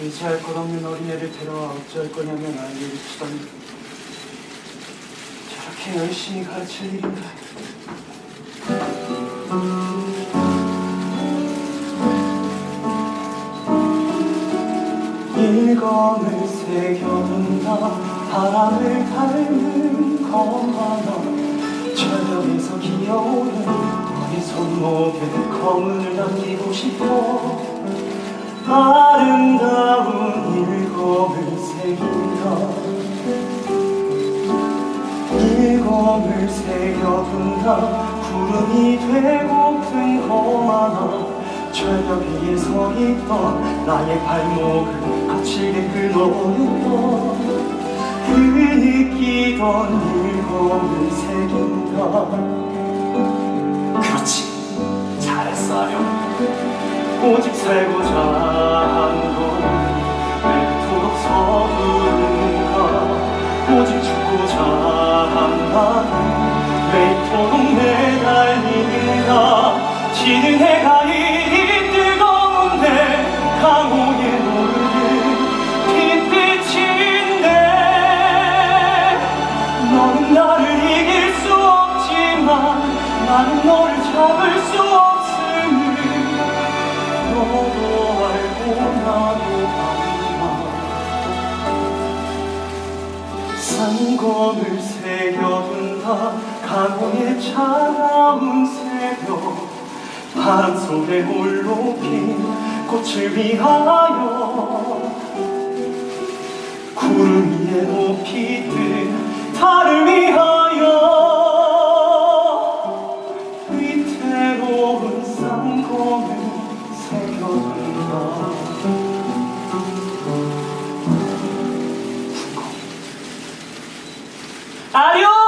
의지할 것 없는 어린애를 데려와 어찌할 거냐면 아이를 치더니 저렇게 열심히 가르칠 일인가? 일검을 새겨둔다. 바람을 닮은 검 하나 저녁에서 기어오는 손목에 검을 남기고 싶어. 아름다운 일검을 새긴다 일검을 새겨둔다. 구름이 되고픈 검하나 절벽 위에 서 있던 나의 발목을 거칠게 끊어냈던 그 느끼던 일검을 새긴다 오직 살고자 한건 그토록 서두른가 오직 죽고자 한만 왜이토록 매달리는가 지는 해가 이리 뜨거운데 강호에 노르는 빛빛인데 너는 나를 이길 수 없지만 나는 너를 잡을 수 없음을 너도 알고 나도 알지만 산검을 새겨둔다. 강호의 차가운 새벽. 바람 속에 홀로 핀 꽃을 위하여 구름 위에 높이 아리오